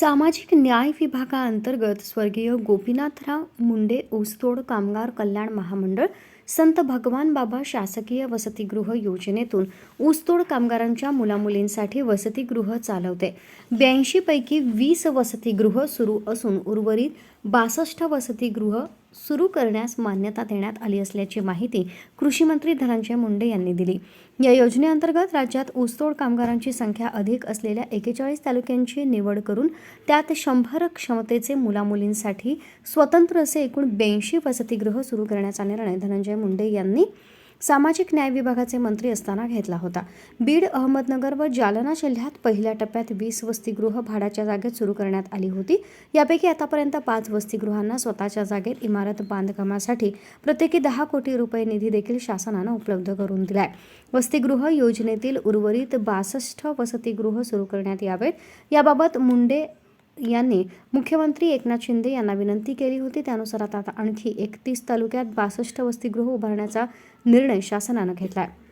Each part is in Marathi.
सामाजिक न्याय विभागाअंतर्गत स्वर्गीय गोपीनाथराव मुंडे ऊसतोड कामगार कल्याण महामंडळ संत भगवान बाबा शासकीय वसतिगृह योजनेतून ऊसतोड कामगारांच्या मुलामुलींसाठी वसतिगृह चालवते. ब्याऐंशीपैकी वीस वसतिगृह सुरू असून उर्वरित बासष्ट वसतिगृह सुरू करण्यास मान्यता देण्यात आली असल्याची माहिती कृषीमंत्री धनंजय मुंडे यांनी दिली. या योजनेअंतर्गत राज्यात ऊसतोड कामगारांची संख्या अधिक असलेल्या एकेचाळीस तालुक्यांची निवड करून त्यात शंभर क्षमतेचे मुलामुलींसाठी स्वतंत्र असे एकूण ब्याऐंशी वसतिगृह सुरू करण्याचा निर्णय धनंजय मुंडे यांनी सामाजिक न्याय विभागाचे मंत्री असताना घेतला होता. बीड अहमदनगर व जालना जिल्ह्यात पहिल्या टप्प्यात वीस वसतिगृह भाड्याच्या जागेत सुरू करण्यात आली होती. यापैकी आतापर्यंत पाच वसतिगृहांना स्वतःच्या जागेत इमारत बांधकामासाठी प्रत्येकी दहा कोटी रुपये निधी देखील शासनानं उपलब्ध करून दिलाय. वसतिगृह योजनेतील उर्वरित बासष्ट वसतिगृह सुरू करण्यात यावेत. याबाबत मुंडे यांनी मुख्यमंत्री एकनाथ शिंदे यांना विनंती केली होती. त्यानुसार आता आणखी एकतीस तालुक्यात बासष्ट वसतिगृह उभारण्याचा निर्णय शासनानं घेतला आहे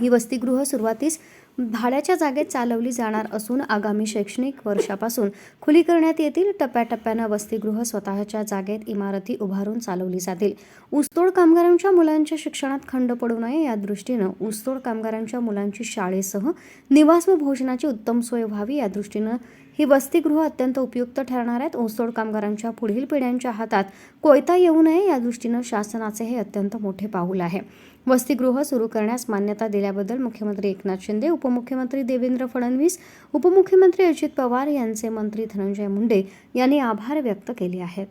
ही वसतिगृह सुरुवातीस भाड्याच्या जागेत चालवली जाणार असून आगामी शैक्षणिक वर्षापासून खुली करण्यात येतील. टप्प्याटप्प्यानं वसतिगृह स्वतःच्या जागेत इमारती उभारून चालवली जातील. ऊसतोड कामगारांच्या मुलांच्या शिक्षणात खंड पडू नये या दृष्टीनं ऊसतोड कामगारांच्या मुलांची शाळेसह निवास व भोजनाची उत्तम सोय व्हावी या दृष्टीनं ही वसतिगृह अत्यंत उपयुक्त ठरणार आहेत. ऊसतोड कामगारांच्या पुढील पिढ्यांच्या हातात कोयता येऊ नये या दृष्टीनं शासनाचे हे अत्यंत मोठे पाऊल आहे. वसतिगृह सुरू करण्यास मान्यता दिल्याबद्दल मुख्यमंत्री एकनाथ शिंदे उपमुख्यमंत्री देवेंद्र फडणवीस उपमुख्यमंत्री अजित पवार यांचे मंत्री धनंजय मुंडे यांनी आभार व्यक्त केले आहेत.